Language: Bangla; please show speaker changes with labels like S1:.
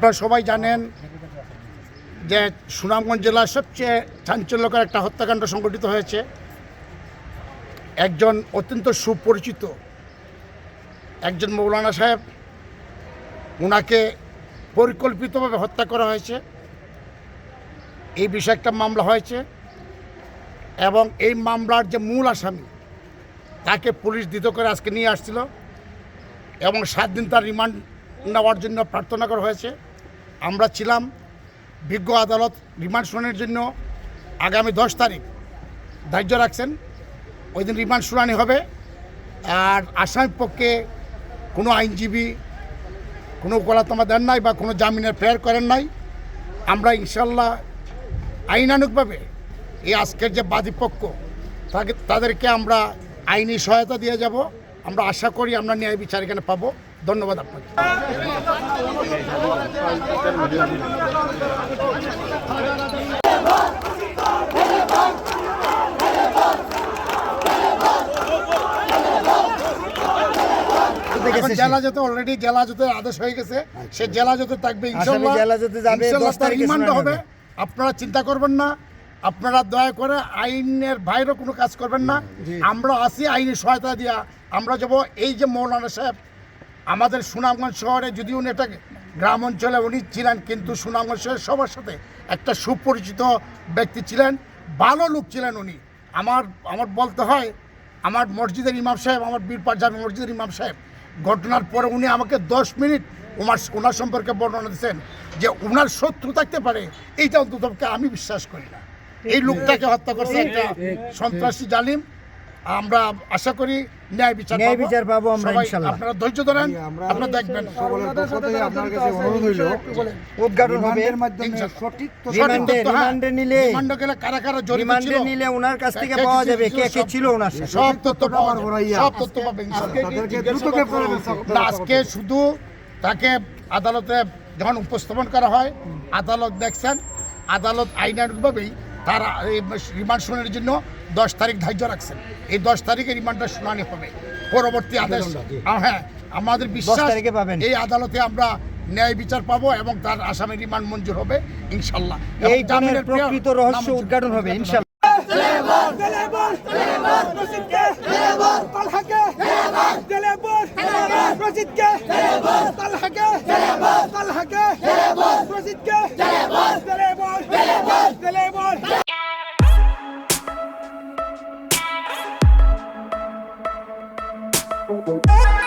S1: আপনারা সবাই জানেন যে সুনামগঞ্জ জেলার সবচেয়ে চাঞ্চল্যকর একটা হত্যাকাণ্ড সংঘটিত হয়েছে। একজন অত্যন্ত সুপরিচিত একজন মৌলানা সাহেব ওনাকে পরিকল্পিতভাবে হত্যা করা হয়েছে। এই বিষয়ে একটা মামলা হয়েছে এবং এই মামলার যে মূল আসামি, তাকে পুলিশ দিত করে আজকে নিয়ে আসছিল এবং সাত দিন তার রিমান্ড নেওয়ার জন্য প্রার্থনা করা হয়েছে। আমরা ছিলাম বিজ্ঞ আদালত রিমান্ড শুনানির জন্য আগামী দশ তারিখ ধার্য রাখছেন। ওই দিন রিমান্ড শুনানি হবে। আর আসামির পক্ষে কোনো আইনজীবী, কোনো ওকালাতমা দেন নাই বা কোনো জামিনের ফেয়ার করেন নাই। আমরা ইনশাল্লাহ আইনানুগভাবে এই আজকের যে বাদী পক্ষ, তাকে তাদেরকে আমরা আইনি সহায়তা দিয়ে যাব। আমরা আশা করি আমরা ন্যায় বিচার এখানে পাবো। ধন্যবাদ আপনাকে। জেলা যেতে অলরেডি জেলা যেতে আদেশ হয়ে গেছে। সে জেলা যেতে থাকবে ইনশাল্লাহ।
S2: জেলা যেতে যাবে,
S1: ইনশাল্লাহ
S2: 10
S1: তার
S2: তারিখে
S1: রিমান্ড হবে। আপনারা চিন্তা করবেন না। আপনারা দয়া করে আইনের বাইরেও কোনো কাজ করবেন না। আমরা আসি আইনি সহায়তা দিয়া। আমরা যাব এই যে মৌলানা সাহেব আমাদের সুনামগঞ্জ শহরে যদি উনি একটা গ্রাম অঞ্চলে উনি ছিলেন কিন্তু সুনামগঞ্জ শহরের সবার সাথে একটা সুপরিচিত ব্যক্তি ছিলেন ভালো লোক ছিলেন উনি। আমার আমার বলতে হয় আমার মসজিদের ইমাম সাহেব আমার বীর পাঞ্জাবি মসজিদের ইমাম সাহেব ঘটনার পরে উনি আমাকে দশ মিনিট ওনার ওনার সম্পর্কে বর্ণনা দিচ্ছেন যে ওনার শত্রু থাকতে পারে এইটা অন্তত আমি বিশ্বাস করি না। এই লোকটাকে হত্যা করছে একটা সন্ত্রাসী জালিম আমরা আশা করি ন্যায় বিচার
S2: ন্যায় বিচার পাবো আমরা
S1: সবাই
S2: ইনশাল্লাহ।
S1: আপনারা ধৈর্য ধরেন আপনারা দেখবেন।
S3: সকলের থেকে আপনার কাছে অনুরোধ হইল
S2: উদ্ঘাটন হবে।
S3: রিমান্ডের মাধ্যমে সঠিক তথ্য
S2: রিমান্ডে
S1: তথ্য, হ্যাঁ।
S2: রিমান্ডে নিলে
S1: রিমান্ডে গেলে কারা কারা জড়িত ছিল?
S2: রিমান্ডে নিলে ওনার কাছ থেকে পাওয়া যাবে কে কে ছিল ওনার সাথে?
S1: সব তথ্য পাওয়া যাবে
S3: ভরাইয়া।
S1: সব তথ্য পাবে ইনশাল্লাহ।
S3: তাদেরকে দ্রুত গ্রেপ্তারের ব্যবস্থা
S1: না, আজকে শুধু তাকে আদালতে যখন উপস্থাপন করা হয় আদালত দেখছেন আদালত আইনানুগভাবেই তার এই রিমান্ড শুনানির জন্য দশ তারিখ ধার্য রাখছেন। এই দশ তারিখে রিমান্ডটা শুনানি হবে। পরবর্তী আদেশ হ্যাঁ আমাদের বিশ্বাস এই আদালতে আমরা ন্যায় বিচার পাবো এবং তার আসামি রিমান্ড মঞ্জুর হবে ইনশাল্লাহ।
S2: এই
S1: জামিনের
S2: প্রকৃত রহস্য উদ্ঘাটন হবে ইনশাল্লাহ!
S4: Oh.